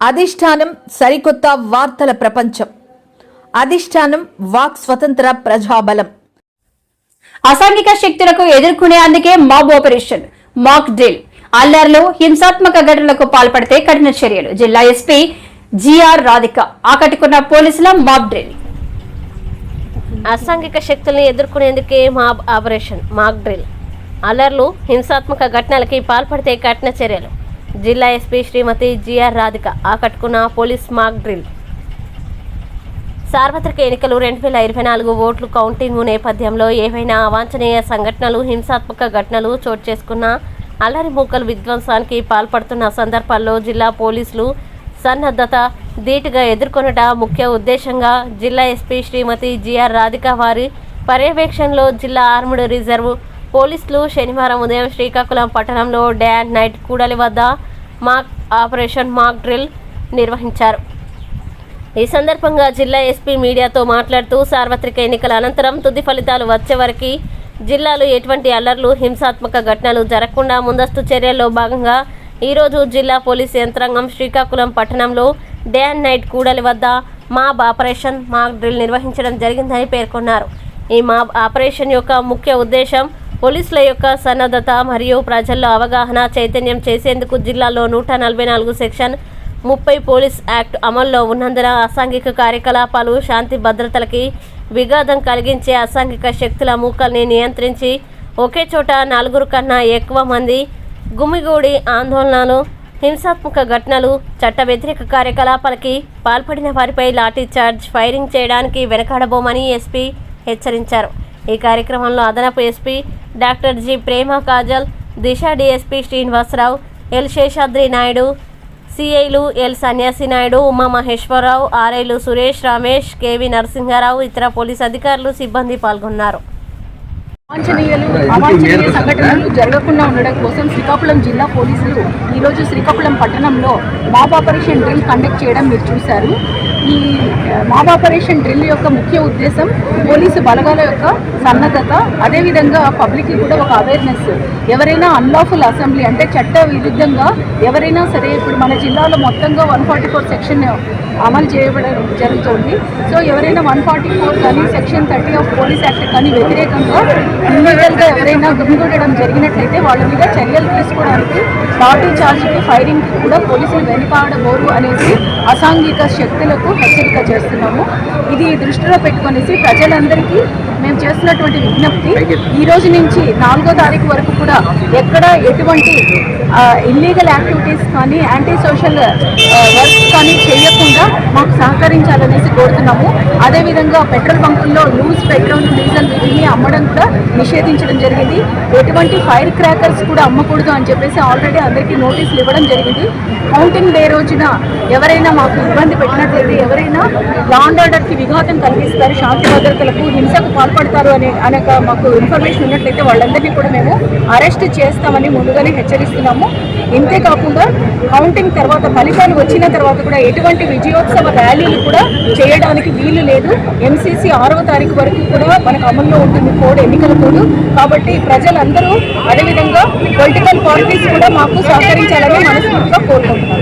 అధిష్టానం సరికొత్త వార్తల ప్రపంచం. అధిష్టానం వాక్ స్వతంత్ర ప్రజాబలం. అసాంఘిక శక్తులకు ఎదుర్కొనేందుకే మాబ్ ఆపరేషన్ మాక్ డ్రిల్. అల్లర్లు హింసాత్మక ఘటనలకు పాల్పడితే కఠిన చర్యలు. జిల్లా ఎస్పీ జిఆర్ రాధిక ఆకట్టుకున్న పోలీసుల మాబ్ డ్రిల్. అసాంఘిక శక్తుల్ని ఎదుర్కొనేందుకే మాబ్ ఆపరేషన్ మాక్ డ్రిల్. అలర్లు హింసాత్మక ఘటనలకి పాల్పడితే కఠిన చర్యలు. జిల్లా ఎస్పీ శ్రీమతి జిఆర్ రాధిక ఆకట్టుకున్న పోలీస్ మాక్ డ్రిల్. సార్వత్రిక ఎన్నికలు రెండు వేల ఇరవై నాలుగు ఓట్లు కౌంటింగ్ నేపథ్యంలో ఏవైనా అవాంఛనీయ సంఘటనలు హింసాత్మక ఘటనలు చోటు చేసుకున్న అల్లరి మూకలు విధ్వంసానికి పాల్పడుతున్న సందర్భాల్లో జిల్లా పోలీసులు సన్నద్ధత ధీటుగా ఎదుర్కొనట ముఖ్య ఉద్దేశంగా జిల్లా ఎస్పీ శ్రీమతి జిఆర్ రాధిక వారి పర్యవేక్షణలో జిల్లా ఆర్ముడ్ రిజర్వ్ పోలీసులు శనివారం ఉదయం శ్రీకాకుళం పట్టణంలో డే అండ్ నైట్ కూడలి వద్ద మాక్ ఆపరేషన్ మాక్ డ్రిల్ నిర్వహించారు. ఈ సందర్భంగా జిల్లా ఎస్పీ మీడియాతో మాట్లాడుతూ సార్వత్రిక ఎన్నికల అనంతరం తుది ఫలితాలు వచ్చే వరకు జిల్లాలో ఎటువంటి అల్లర్లు హింసాత్మక ఘటనలు జరగకుండా ముందస్తు చర్యల్లో భాగంగా ఈరోజు జిల్లా పోలీస్ యంత్రాంగం శ్రీకాకుళం పట్టణంలో డే అండ్ నైట్ కూడలి వద్ద మాబ్ ఆపరేషన్ మాక్ డ్రిల్ నిర్వహించడం జరిగిందని పేర్కొన్నారు. ఈ మాబ్ ఆపరేషన్ యొక్క ముఖ్య ఉద్దేశం పోలీసుల యొక్క సన్నద్ధత మరియు ప్రజల్లో అవగాహన చైతన్యం చేసేందుకు జిల్లాలో నూట నలభై నాలుగు సెక్షన్ ముప్పై పోలీస్ యాక్ట్ అమల్లో ఉన్నందున అసాంఘిక కార్యకలాపాలు శాంతి భద్రతలకి విఘాతం కలిగించే అసాంఘిక శక్తుల మూకల్ని నియంత్రించి ఒకే చోట నలుగురు కన్నా ఎక్కువ మంది గుమిగూడి ఆందోళనలు హింసాత్మక ఘటనలు చట్ట వ్యతిరేక కార్యకలాపాలకి పాల్పడిన వారిపై లాఠీ చార్జ్ ఫైరింగ్ చేయడానికి వెనకాడబోమని ఎస్పీ హెచ్చరించారు. ఈ కార్యక్రమంలో అదనపు SP doctor G. Prema Kajal Disha DSP Srinivasarao L. Seshadri Naidu సిఐలు L. Sanyasi Naidu Uma Maheswararao ఆర్ఐలు సురేష్ రమేష్ కేవి నరసింహారావు ఇతర పోలీస్ అధికారులు సిబ్బంది పాల్గొన్నారు. అవాంఛనీయాలు అవాంఛనీయ సంఘటనలు జరగకుండా ఉండడం కోసం శ్రీకాకుళం జిల్లా పోలీసులు ఈరోజు శ్రీకాకుళం పట్టణంలో మాబ్ ఆపరేషన్ డ్రిల్ కండక్ట్ చేయడం మీరు చూశారు. ఈ మాబ్ ఆపరేషన్ డ్రిల్ యొక్క ముఖ్య ఉద్దేశం పోలీసు బలగాల యొక్క సన్నద్ధత అదేవిధంగా పబ్లిక్కి కూడా ఒక అవేర్నెస్ ఎవరైనా అన్లాఫుల్ అసెంబ్లీ అంటే చట్ట విరుద్ధంగా ఎవరైనా సరే ఇప్పుడు మన జిల్లాలో మొత్తంగా వన్ ఫార్టీ ఫోర్ సెక్షన్ అమలు చేయబడడం జరుగుతుంది. సో ఎవరైనా వన్ ఫార్టీ ఫోర్ కానీ section thirty of police act కానీ వ్యతిరేకంగా ఇల్లీగల్గా ఎవరైనా గుమిగూడడం జరిగినట్లయితే వాళ్ళ మీద చర్యలు తీసుకోవడానికి లాటరీ చార్జ్కి ఫైరింగ్కి కూడా పోలీసులు వెనుకాడబోరు అనేసి అసాంఘిక శక్తులకు హెచ్చరిక చేస్తున్నాము. ఇది దృష్టిలో పెట్టుకొనేసి ప్రజలందరికీ మేము చేస్తున్నటువంటి విజ్ఞప్తి ఈ రోజు నుంచి నాలుగో తారీఖు వరకు కూడా ఎక్కడ ఎటువంటి ఇల్లీగల్ యాక్టివిటీస్ కానీ యాంటీ సోషల్ వర్క్స్ కానీ చేయకుండా మాకు సహకరించాలనేసి కోరుతున్నాము. అదేవిధంగా పెట్రోల్ బంకుల్లో లూజ్ పెట్రోల్ డీజిల్ వీటిని అమ్మడం కూడా నిషేధించడం జరిగింది. ఎటువంటి ఫైర్ క్రాకర్స్ కూడా అమ్మకూడదు అని చెప్పేసి ఆల్రెడీ అందరికీ నోటీసులు ఇవ్వడం జరిగింది. కౌంటింగ్ డే రోజున ఎవరైనా మాకు ఇబ్బంది పెట్టినట్లయితే ఎవరైనా లా అండ్ ఆర్డర్కి విఘాతం కలిగిస్తారు. శాంతి భద్రతలకు హింసకు పాల్పడతారు అనే అనే మాకు ఇన్ఫర్మేషన్ ఉన్నట్లయితే వాళ్ళందరినీ కూడా మేము అరెస్ట్ చేస్తామని ముందుగానే హెచ్చరిస్తున్నాము. ఇంతే కాకుండా కౌంటింగ్ తర్వాత ఫలితాలు వచ్చిన తర్వాత కూడా ఎటువంటి విజయోత్సవ ర్యాలీలు కూడా చేయడానికి వీలు లేదు. ఎంసీసీ ఆరవ తారీఖు వరకు కూడా మనకు అమల్లో ఉంటుంది కోడ్ ఎన్నికల కోడ్. కాబట్టి ప్రజలందరూ అదేవిధంగా పొలిటికల్ పార్టీస్ కూడా మాకు సహకరించాలని మనస్ఫూర్తిగా కోరుకుంటున్నాం.